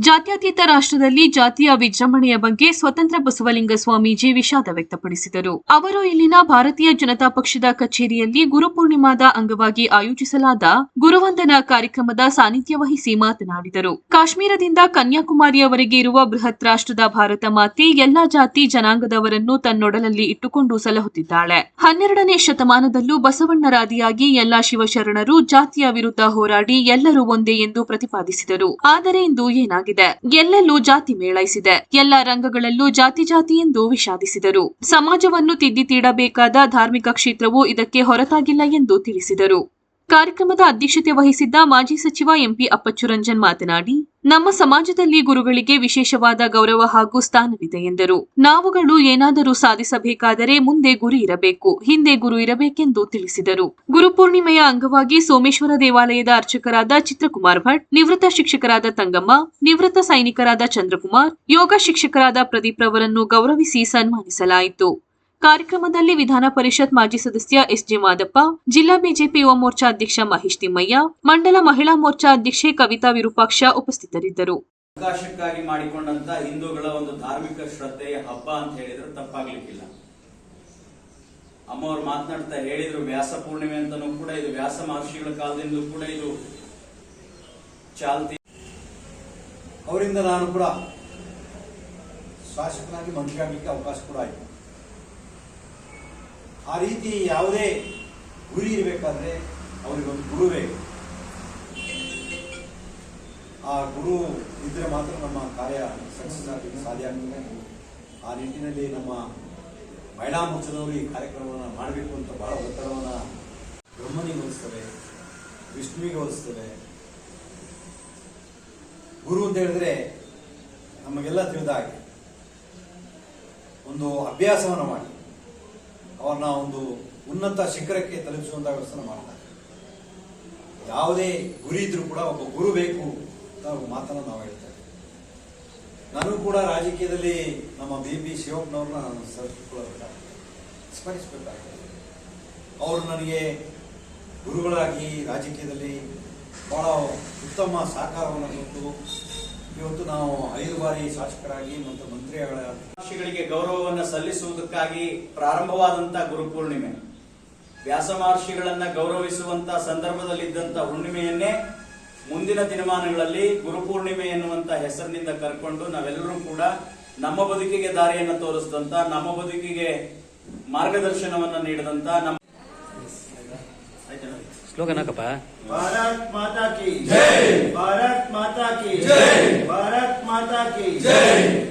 ಜಾತ್ಯತೀತ ರಾಷ್ಟ್ರದಲ್ಲಿ ಜಾತಿಯ ವಿಜೃಂಭಣೆಯ ಬಗ್ಗೆ ಸ್ವತಂತ್ರ ಬಸವಲಿಂಗ ಸ್ವಾಮೀಜಿ ವಿಷಾದ ವ್ಯಕ್ತಪಡಿಸಿದರು. ಅವರು ಇಲ್ಲಿನ ಭಾರತೀಯ ಜನತಾ ಪಕ್ಷದ ಕಚೇರಿಯಲ್ಲಿ ಗುರುಪೂರ್ಣಿಮಾದ ಅಂಗವಾಗಿ ಆಯೋಜಿಸಲಾದ ಗುರುವಂದನಾ ಕಾರ್ಯಕ್ರಮದ ಸಾನ್ನಿಧ್ಯ ವಹಿಸಿ ಮಾತನಾಡಿದರು. ಕಾಶ್ಮೀರದಿಂದ ಕನ್ಯಾಕುಮಾರಿಯವರೆಗೆ ಇರುವ ಬೃಹತ್ ರಾಷ್ಟ್ರದ ಭಾರತ ಮಾತೆ ಎಲ್ಲಾ ಜಾತಿ ಜನಾಂಗದವರನ್ನು ತನ್ನೊಡಲಲ್ಲಿ ಇಟ್ಟುಕೊಂಡು ಸಲಹುತ್ತಿದ್ದಾಳೆ. ಹನ್ನೆರಡನೇ ಶತಮಾನದಲ್ಲೂ ಬಸವಣ್ಣರಾದಿಯಾಗಿ ಎಲ್ಲಾ ಶಿವಶರಣರು ಜಾತಿಯ ವಿರುದ್ಧ ಹೋರಾಡಿ ಎಲ್ಲರೂ ಒಂದೇ ಎಂದು ಪ್ರತಿಪಾದಿಸಿದರು. ಆದರೆ ಇಂದು ಏನಾಗಿದೆ? ಎಲ್ಲೆಲ್ಲೂ ಜಾತಿ ಮೇಳೈಸಿದೆ. ಎಲ್ಲ ರಂಗಗಳಲ್ಲೂ ಜಾತಿ ಜಾತಿ ಎಂದು ವಿಷಾದಿಸಿದರು. ಸಮಾಜವನ್ನು ತಿದ್ದಿ ತೀಡಬೇಕಾದ ಧಾರ್ಮಿಕ ಕ್ಷೇತ್ರವು ಇದಕ್ಕೆ ಹೊರತಾಗಿಲ್ಲ ಎಂದು ತಿಳಿಸಿದರು. ಕಾರ್ಯಕ್ರಮದ ಅಧ್ಯಕ್ಷತೆ ವಹಿಸಿದ್ದ ಮಾಜಿ ಸಚಿವ ಎಂಪಿ ಅಪ್ಪಚ್ಚುರಂಜನ್ ಮಾತನಾಡಿ, ನಮ್ಮ ಸಮಾಜದಲ್ಲಿ ಗುರುಗಳಿಗೆ ವಿಶೇಷವಾದ ಗೌರವ ಹಾಗೂ ಸ್ಥಾನವಿದೆ ಎಂದರು. ನಾವುಗಳು ಏನಾದರೂ ಸಾಧಿಸಬೇಕಾದರೆ ಮುಂದೆ ಗುರಿ ಇರಬೇಕು, ಹಿಂದೆ ಗುರು ಇರಬೇಕೆಂದು ತಿಳಿಸಿದರು. ಗುರುಪೂರ್ಣಿಮೆಯ ಅಂಗವಾಗಿ ಸೋಮೇಶ್ವರ ದೇವಾಲಯದ ಅರ್ಚಕರಾದ ಚಿತ್ರಕುಮಾರ್ ಭಟ್, ನಿವೃತ್ತ ಶಿಕ್ಷಕರಾದ ತಂಗಮ್ಮ, ನಿವೃತ್ತ ಸೈನಿಕರಾದ ಚಂದ್ರಕುಮಾರ್, ಯೋಗ ಶಿಕ್ಷಕರಾದ ಪ್ರದೀಪ್ ರವರನ್ನು ಗೌರವಿಸಿ ಸನ್ಮಾನಿಸಲಾಯಿತು. ಕಾರ್ಯಕ್ರಮದಲ್ಲಿ ವಿಧಾನ ಪರಿಷತ್ ಮಾಜಿ ಸದಸ್ಯ ಎಸ್ ಜಿ ಮಾದಪ್ಪ, ಜಿಲ್ಲಾ ಬಿಜೆಪಿ ಯುವ ಮೋರ್ಚಾ ಅಧ್ಯಕ್ಷ ಮಹೇಶ್ ತಿಮ್ಮಯ್ಯ, ಮಂಡಲ ಮಹಿಳಾ ಮೋರ್ಚಾ ಅಧ್ಯಕ್ಷೆ ಕವಿತಾ ವಿರೂಪಾಕ್ಷ ಉಪಸ್ಥಿತರಿದ್ದರು. ಅವಕಾಶಕ್ಕಾಗಿ ಮಾಡಿಕೊಂಡಂತ ಹಿಂದೂಗಳ ಒಂದು ಧಾರ್ಮಿಕ ಶ್ರದ್ಧೆಯ ಹಬ್ಬ ಅಂತ ಹೇಳಿದ್ರೆ ತಪ್ಪಾಗ್ಲಿಕ್ಕಿಲ್ಲ. ಅಮ್ಮವ್ರು ಮಾತನಾಡ್ತಾ ಹೇಳಿದ್ರು, ವ್ಯಾಸ ಪೂರ್ಣಿಮೆ ಅಂತಾನೂ ಕೂಡ ಇದು ವ್ಯಾಸ ಮಹರ್ಷಿಗಳ ಕಾಲದಿಂದ ಕೂಡ ಇದು ಚಾಲ್ತಿ. ಅವರಿಂದ ನಾನು ಕೂಡ ಶಾಸಕನಾಗಿ ಮಂತ್ರಿ ಆಗಲಿಕ್ಕೆ ಅವಕಾಶ ಕೂಡ ಆಯಿತು. ಆ ರೀತಿ ಯಾವುದೇ ಗುರಿ ಇರಬೇಕಾದ್ರೆ ಅವರಿಗೊಂದು ಗುರು ಬೇಕು. ಆ ಗುರು ಇದ್ರೆ ಮಾತ್ರ ನಮ್ಮ ಕಾರ್ಯ ಸಕ್ಸಸ್ ಆಗಲಿಕ್ಕೆ ಸಾಧ್ಯ ಆಗ್ತದೆ. ಆ ನಿಟ್ಟಿನಲ್ಲಿ ನಮ್ಮ ಮಹಿಳಾ ಮೋರ್ಚಾದವರು ಈ ಕಾರ್ಯಕ್ರಮವನ್ನು ಮಾಡಬೇಕು ಅಂತ ಬಹಳ ಒತ್ತಡವನ್ನು ಬ್ರಹ್ಮನಿಗೆ ಹೋಲಿಸ್ತವೆ ವಿಷ್ಣುವಿಗೆ ಹೋಲಿಸ್ತವೆ ಗುರು ಅಂತ ಹೇಳಿದ್ರೆ ನಮಗೆಲ್ಲ ತಿಳಿದ ಹಾಗೆ ಒಂದು ಅಭ್ಯಾಸವನ್ನು ಮಾಡಿ. ಅವರನ್ನ ಒಂದು ಉನ್ನತ ಶಿಖರಕ್ಕೆ ತಲುಪಿಸುವಂತಹ ವ್ಯವಸ್ಥೆ ಮಾಡ್ತಾರೆ. ಯಾವುದೇ ಗುರಿ ಇದ್ರೂ ಕೂಡ ಒಬ್ಬ ಗುರು ಬೇಕು ಅಂತ ಮಾತನ್ನ ನಾವು ಹೇಳ್ತೇವೆ. ನಾನು ಕೂಡ ರಾಜಕೀಯದಲ್ಲಿ ನಮ್ಮ ಬಿ ಬಿ ಶಿವಪ್ಪನವ್ರನ್ನ ನಾನು ಸ್ಮರಿಸ್ಕೊಳ್ಳ- ಸ್ಮರಿಸಬೇಕಾಗ್ತದೆ. ಅವರು ನನಗೆ ಗುರುಗಳಾಗಿ ರಾಜಕೀಯದಲ್ಲಿ ಬಹಳ ಉತ್ತಮ ಸಹಕಾರವನ್ನು ಕೊಟ್ಟು ಇವತ್ತು ನಾವು ಐದು ಬಾರಿ ಶಾಸಕರಾಗಿ ಮತ್ತು ಮಂತ್ರಿಗಳ ಮಹರ್ಷಿಗಳಿಗೆ ಗೌರವವನ್ನು ಸಲ್ಲಿಸುವುದಕ್ಕಾಗಿ ಪ್ರಾರಂಭವಾದಂತ ಗುರುಪೂರ್ಣಿಮೆ ವ್ಯಾಸ ಮಹರ್ಷಿಗಳನ್ನ ಗೌರವಿಸುವಂತ ಸಂದರ್ಭದಲ್ಲಿದ್ದಂತ ಹುಣ್ಣಿಮೆಯನ್ನೇ ಮುಂದಿನ ದಿನಮಾನಗಳಲ್ಲಿ ಗುರುಪೂರ್ಣಿಮೆ ಎನ್ನುವಂತಹ ಹೆಸರಿನಿಂದ ಕರ್ಕೊಂಡು ನಾವೆಲ್ಲರೂ ಕೂಡ ನಮ್ಮ ಬದುಕಿಗೆ ದಾರಿಯನ್ನು ತೋರಿಸಿದಂತ ನಮ್ಮ ಬದುಕಿಗೆ ಮಾರ್ಗದರ್ಶನವನ್ನ ನೀಡಿದಂತ ನಮ್ಮ ಸ್ಲೋಗನ್ ಹಾಕಪ್ಪ. ಭಾರತ್ ಮಾತಾ ಕಿ ಜೈ! ಭಾರತ್ ಮಾತಾ ಕಿ ಜೈ! Jai.